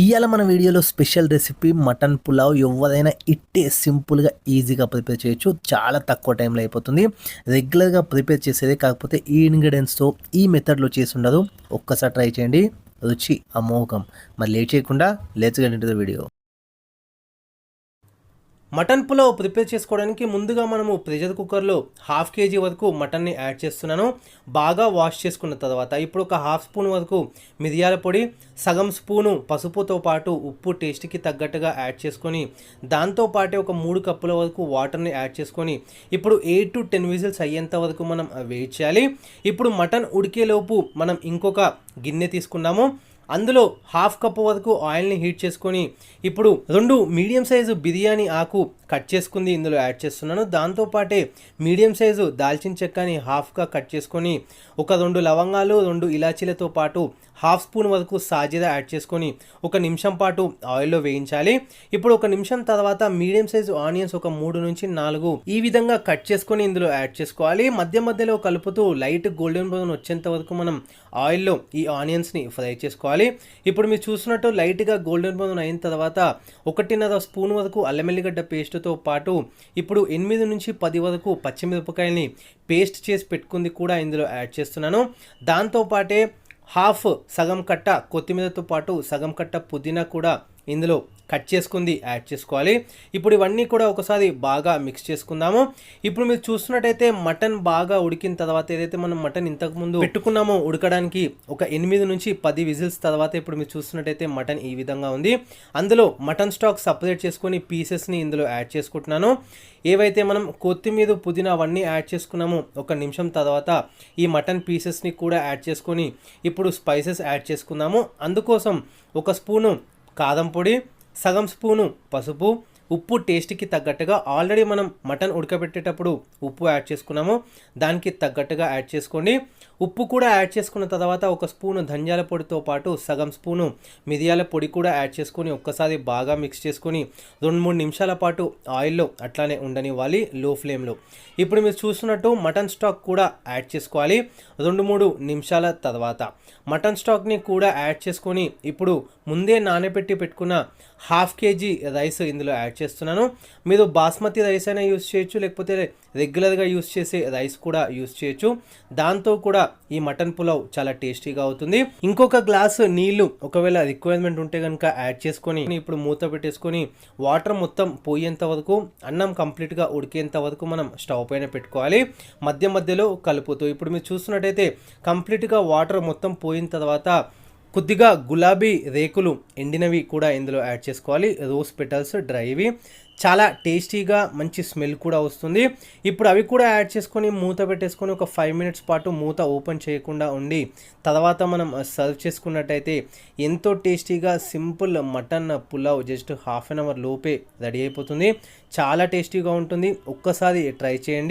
ఇవాళ మన వీడియోలో స్పెషల్ రెసిపీ మటన్ పులావ్ ఎవరైనా ఇట్టే సింపుల్గా ఈజీగా ప్రిపేర్ చేయొచ్చు. చాలా తక్కువ టైంలో అయిపోతుంది. రెగ్యులర్గా ప్రిపేర్ చేసేదే కాకపోతే ఈ ఇంగ్రీడియంట్స్తో ఈ మెథడ్లో చేసి ఉండదు. ఒక్కసారి ట్రై చేయండి. రుచి అమోఘం. మరి లేట్ చేయకుండా let's video mutton pulao prepare చేసుకోవడానికి ముందుగా మనము ప్రెషర్ కుక్కర్లో హాఫ్ కేజీ వరకు మటన్ని యాడ్ చేస్తున్నాను. బాగా వాష్ చేసుకున్న తర్వాత ఇప్పుడు ఒక హాఫ్ స్పూన్ వరకు మిరియాల పొడి సగం స్పూను పసుపుతో పాటు ఉప్పు టేస్ట్కి తగ్గట్టుగా యాడ్ చేసుకొని దాంతోపాటే ఒక మూడు కప్పుల వరకు వాటర్ని యాడ్ చేసుకొని ఇప్పుడు ఎయిట్ టు టెన్ విజిల్స్ అయ్యేంత వరకు మనం వెయిట్ చేయాలి. ఇప్పుడు మటన్ ఉడికేలోపు మనం ఇంకొక గిన్నె తీసుకున్నాము. అందులో హాఫ్ కప్ వరకు ఆయిల్ని హీట్ చేసుకొని ఇప్పుడు రెండు మీడియం సైజు బిర్యానీ ఆకు కట్ చేసుకుంది ఇందులో యాడ్ చేస్తున్నాను. దాంతోపాటే మీడియం సైజు దాల్చిన చెక్కని హాఫ్గా కట్ చేసుకొని ఒక రెండు లవంగాలు రెండు ఇలాచీలతో పాటు హాఫ్ స్పూన్ వరకు సాజీరా యాడ్ చేసుకొని ఒక నిమిషం పాటు ఆయిల్లో వేయించాలి. ఇప్పుడు ఒక నిమిషం తర్వాత మీడియం సైజు ఆనియన్స్ ఒక మూడు నుంచి నాలుగు ఈ విధంగా కట్ చేసుకొని ఇందులో యాడ్ చేసుకోవాలి. మధ్య మధ్యలో కలుపుతూ లైట్ గోల్డెన్ బ్రౌన్ వచ్చేంత వరకు మనం ఆయిల్లో ఈ ఆనియన్స్ని ఫ్రై చేసుకోవాలి. ఇప్పుడు మీరు చూసినట్టు లైట్గా గోల్డెన్ బ్రౌన్ అయిన తర్వాత ఒకటిన్నర స్పూన్ వరకు అల్లమెల్లిగడ్డ పేస్ట్తో పాటు ఇప్పుడు ఎనిమిది నుంచి పది వరకు పచ్చిమిరపకాయల్ని పేస్ట్ చేసి పెట్టుకుంది కూడా ఇందులో యాడ్ చేస్తున్నాను. దాంతోపాటే హాఫ్ సగం కట్ట కొత్తిమీరతో పాటు సగం కట్ట పుదీనా కూడా ఇందులో కట్ చేసుకుంది యాడ్ చేసుకోవాలి. ఇప్పుడు ఇవన్నీ కూడా ఒకసారి బాగా మిక్స్ చేసుకుందాము. ఇప్పుడు మీరు చూస్తున్నట్టయితే మటన్ బాగా ఉడికిన తర్వాత ఏదైతే మనం మటన్ ఇంతకుముందు పెట్టుకున్నామో ఉడకడానికి ఒక ఎనిమిది నుంచి పది విజిల్స్ తర్వాత ఇప్పుడు మీరు చూస్తున్నట్టయితే మటన్ ఈ విధంగా ఉంది. అందులో మటన్ స్టాక్ సపరేట్ చేసుకొని పీసెస్ని ఇందులో యాడ్ చేసుకుంటున్నాను. ఏవైతే మనం కొత్తిమీర పుదీనా అవన్నీ యాడ్ చేసుకున్నామో ఒక నిమిషం తర్వాత ఈ మటన్ పీసెస్ని కూడా యాడ్ చేసుకొని ఇప్పుడు స్పైసెస్ యాడ్ చేసుకుందాము. అందుకోసం ఒక స్పూను కారం పొడి సగం స్పూను పసుపు ఉప్పు టేస్ట్కి తగ్గట్టుగా ఆల్రెడీ మనం మటన్ ఉడకబెట్టేటప్పుడు ఉప్పు యాడ్ చేసుకున్నాము. దానికి తగ్గట్టుగా యాడ్ చేసుకోండి. ఉప్పు కూడా యాడ్ చేసుకున్న తర్వాత ఒక స్పూను ధనియాల పొడితో పాటు సగం స్పూను మిరియాల పొడి కూడా యాడ్ చేసుకొని ఒక్కసారి బాగా మిక్స్ చేసుకొని రెండు మూడు నిమిషాల పాటు ఆయిల్లో అట్లానే ఉండనివ్వాలి లో ఫ్లేమ్లో. ఇప్పుడు మీరు చూస్తున్నట్టు మటన్ స్టాక్ కూడా యాడ్ చేసుకోవాలి రెండు మూడు నిమిషాల తర్వాత. మటన్ స్టాక్ని కూడా యాడ్ చేసుకొని ఇప్పుడు ముందే నానబెట్టి పెట్టుకున్న హాఫ్ కేజీ రైస్ ఇందులో యాడ్ యాడ్ చేస్తున్నాను. మీరు బాస్మతి రైస్ అయినా యూస్ చేయొచ్చు లేకపోతే రెగ్యులర్గా యూస్ చేసే రైస్ కూడా యూస్ చేయొచ్చు. దాంతో కూడా ఈ మటన్ పులావ్ చాలా టేస్టీగా అవుతుంది. ఇంకొక గ్లాసు నీళ్ళు ఒకవేళ రిక్వైర్మెంట్ ఉంటే కనుక యాడ్ చేసుకొని ఇప్పుడు మూత పెట్టేసుకొని వాటర్ మొత్తం పోయేంత వరకు అన్నం కంప్లీట్గా ఉడికేంత వరకు మనం స్టవ్ పైన పెట్టుకోవాలి. మధ్య మధ్యలో కలుపుతూ ఇప్పుడు మీరు చూస్తున్నట్టయితే కంప్లీట్గా వాటర్ మొత్తం పోయిన తర్వాత కొద్దిగా గులాబీ రేకులు ఎండినవి కూడా ఇందులో యాడ్ చేసుకోవాలి. రోజ్ పెటల్స్ డ్రైవి. చాలా టేస్టీగా మంచి స్మెల్ కూడా వస్తుంది. ఇప్పుడు అవి కూడా యాడ్ చేసుకొని మూత పెట్టేసుకొని ఒక ఫైవ్ మినిట్స్ పాటు మూత ఓపెన్ చేయకుండా ఉండి తర్వాత మనం సర్వ్ చేసుకున్నట్టయితే ఎంతో టేస్టీగా simple mutton pulao just half an hour లోపే రెడీ అయిపోతుంది. చాలా టేస్టీగా ఉంటుంది. ఒక్కసారి ట్రై చేయండి.